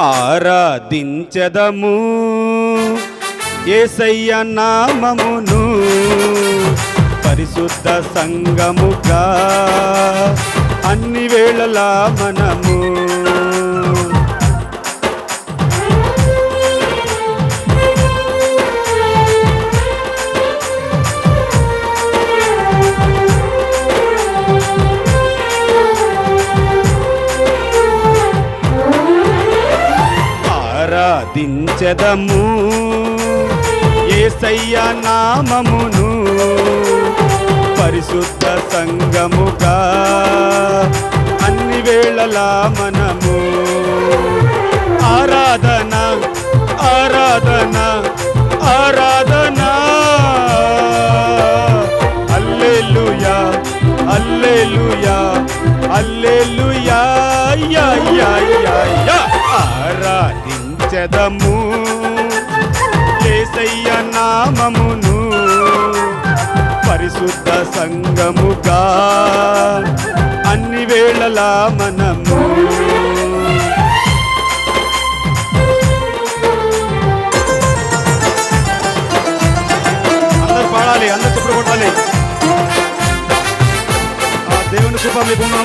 ఆరాధించదము. ఏసయ్య నామమును పరిశుద్ధ సంగముగా అన్ని వేళలా మనము ఆరాధించదము ఏసయ్య నామమును పరిశుద్ధ సంగముగా అన్ని వేళలా మనము ఆరాధన ఆరాధన ఆరాధన. అల్లెలుయా అల్లెలుయా అల్లెలుయా ఆరాధ చెదము. యా ఏసయ్య నామమును పరిశుద్ధ సంగముగా అన్ని వేళలా మనము అందరు పాడాలి అందరు చెప్పుడు కొట్టాలి. దేవుని కృప మీకు ఉండును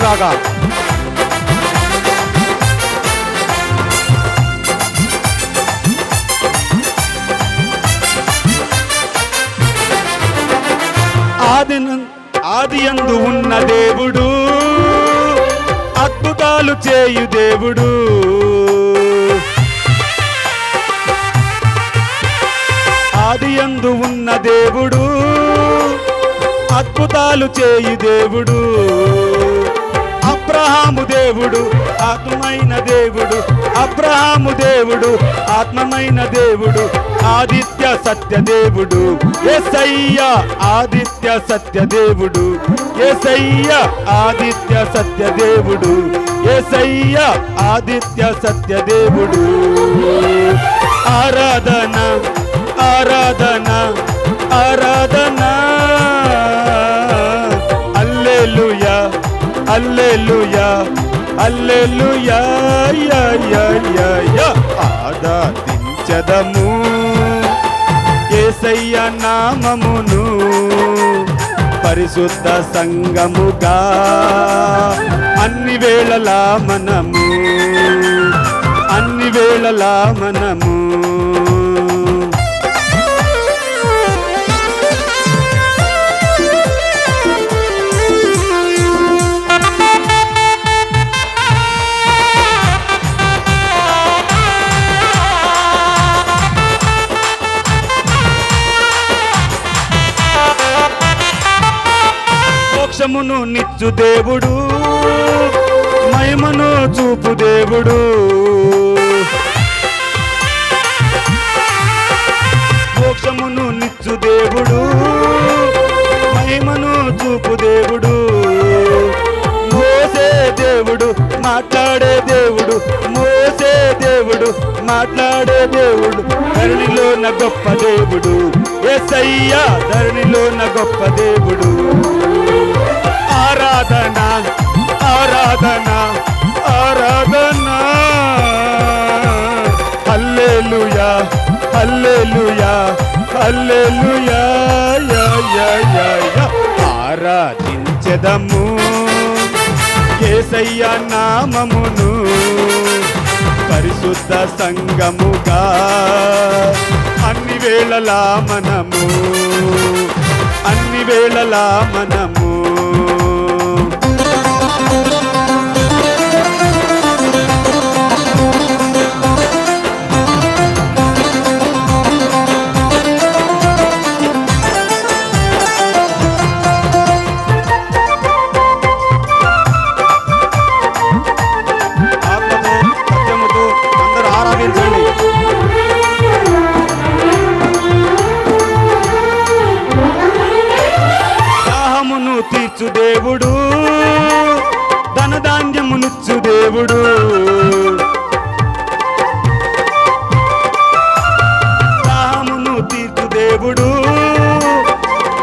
అద్భుతాలు చేయు దేవుడు. ఆది యందు ఉన్న దేవుడు. అద్భుతాలు చేయు దేవుడు. అబ్రహాము దేవుడు ఆత్మైన దేవుడు. అబ్రహాము దేవుడు ఆత్మమైన దేవుడు. ఆదిత్య సత్య దేవుడు. ఎసయ్య ఆదిత్య సత్య దేవుడు. ఏసయ్య ఆదిత్య సత్య దేవుడు ఆదిత్య సత్య దేవుడు ఆరాధన ఆరాధన ఆరాధన. అల్లెలుయ అల్లెలుయ అల్లెలుయ ఆదాదించదము ఏసయ్య నామమును పరిశుద్ధ సంగముగా. అన్ని వేళలా మనము అన్ని వేళలా మనము. మోక్షమును నిచ్చు దేవుడు. మహిమను చూపు దేవుడు. మోక్షమును నిచ్చు దేవుడు. మహిమను చూపు దేవుడు. మోసే దేవుడు మాట్లాడే దేవుడు. మోసే దేవుడు మాట్లాడే దేవుడు. ధరణిలో నా గొప్ప దేవుడు. ఎసయ్యా ధరణిలో నా గొప్ప దేవుడు. ఆరాధన ఆరాధన ఆరాధన. హల్లెలూయా హల్లెలూయా హల్లెలూయా యా యా యా యా. ఆరాధించెదము యేసయ్య నామమును పరిశుద్ధ సంగముగా అన్ని వేళలా మనము అన్ని వేళలా మనము దేవుడు ధనధాన్యమునిచ్చు దేవుడు. దాహమును తీర్చు దేవుడు.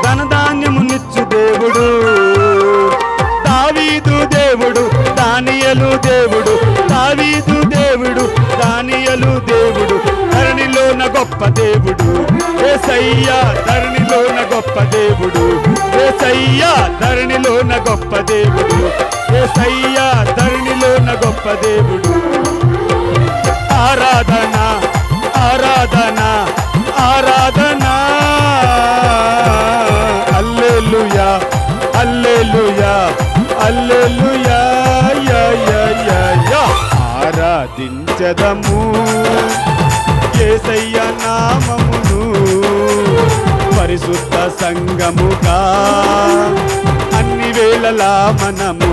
ధనధాన్యమునిచ్చు దేవుడు. తావీదు దేవుడు దానియలు దేవుడు. తావీదు దేవుడు దానియలు దేవుడు. ధరణిలోన గొప్ప దేవుడు. ఏసయ్యా ధరణిలోన గొప్ప దేవుడు. ఏసయ్యా ధరణిలోన గొప్ప దేవుడు. ఏసయ్యా ధరణిలోన గొప్ప దేవుడు. ఆరాధన ఆరాధన ఆరాధన. అల్లెలుయా అల్లెలుయా అల్లెలుయా ఆరాధించదము. యేసయ్య నామం పరిశుద్ధ సంగముగా అన్ని వేళలా మనము